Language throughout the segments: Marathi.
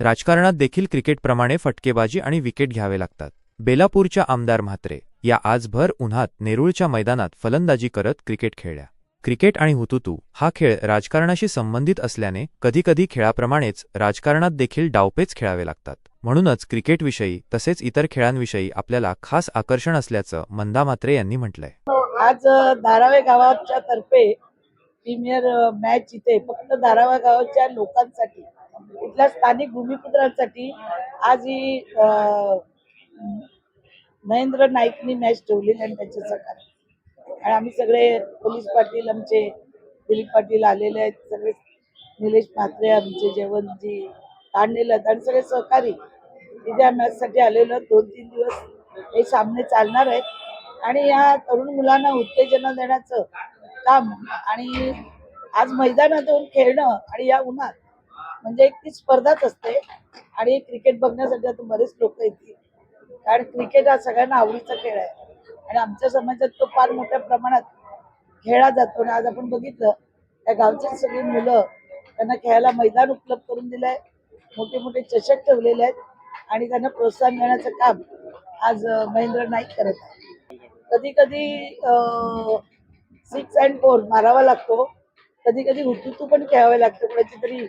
राजकारणात देखील क्रिकेटप्रमाणे फटकेबाजी आणि विकेट घ्यावे लागतात. बेलापूरच्या आमदार म्हात्रे या आजभर उन्हात नेरुळच्या मैदानात फलंदाजी करत क्रिकेट खेळल्या. क्रिकेट आणि हुतुतू हा खेळ राजकारणाशी संबंधित असल्याने कधीकधी खेळाप्रमाणेच राजकारणात देखील डावपेच खेळावे लागतात. म्हणूनच क्रिकेटविषयी तसेच इतर खेळांविषयी आपल्याला खास आकर्षण असल्याचं मंदा म्हात्रे यांनी म्हटलंय. आज धारावे गावाच्या तर्फे प्रीमियर मॅच इथे फक्त धारावा गावाच्या लोकांसाठी इथल्या स्थानिक भूमिपुत्रांसाठी आज ही महेंद्र नाईकनी मॅच ठेवलेली आणि त्यांच्या सकाळ आणि आम्ही सगळे पोलीस पाटील आमचे दिलीप पाटील आलेले आहेत सगळे निलेश म्हात्रे आमचे जेवणजी तांडेल आहेत आणि सगळे सहकारी इथे या मॅचसाठी आलेलो दोन तीन दिवस हे सामने चालणार आहेत. आणि या तरुण मुलांना उत्तेजना देण्याचं काम आणि आज मैदानात येऊन खेळणं आणि या उन्हात म्हणजे एक ती स्पर्धाच असते. आणि क्रिकेट बघण्यासाठी आता बरेच लोक येतील. कारण क्रिकेट हा सगळ्यांना आवडीचा खेळ आहे. आणि आमच्या समाजात तो फार मोठ्या प्रमाणात खेळला जातो. आणि आज आपण बघितलं त्या गावची सगळी मुलं त्यांना खेळायला मैदान उपलब्ध करून दिलंय. मोठे मोठे चषक ठेवलेले आहेत. आणि त्यांना प्रोत्साहन देण्याचं काम आज महेंद्र नाईक करत आहे कधी कधी सिक्स अँड फोर मारावा लागतो. कधी कधी हुतुतू पण खेळावे लागतं कोणाची तरी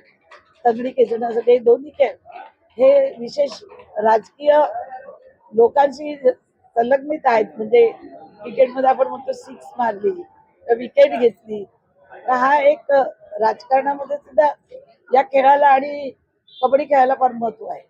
तगडी खेचण्यासाठी दोन्ही खेळ. हे विशेष राजकीय लोकांशी संलग्नित आहेत. म्हणजे क्रिकेटमध्ये आपण म्हणतो सिक्स मारली तर विकेट घेतली. तर हा एक राजकारणामध्ये सुद्धा या खेळाला आणि कबड्डी खेळायला फार महत्त्व आहे.